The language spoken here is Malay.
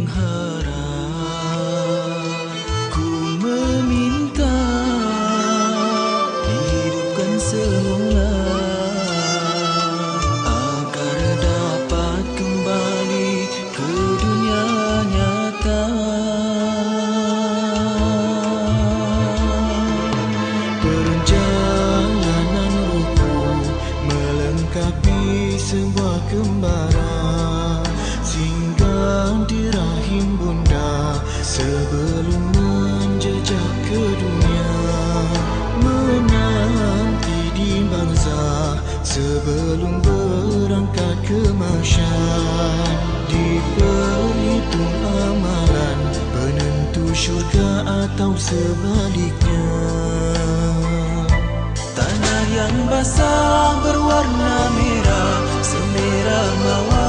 mengharap Sebelum berangkat ke masyar. Diperhitung amalan Penentu syurga atau sebaliknya. Tanah yang basah berwarna merah Semerah mawar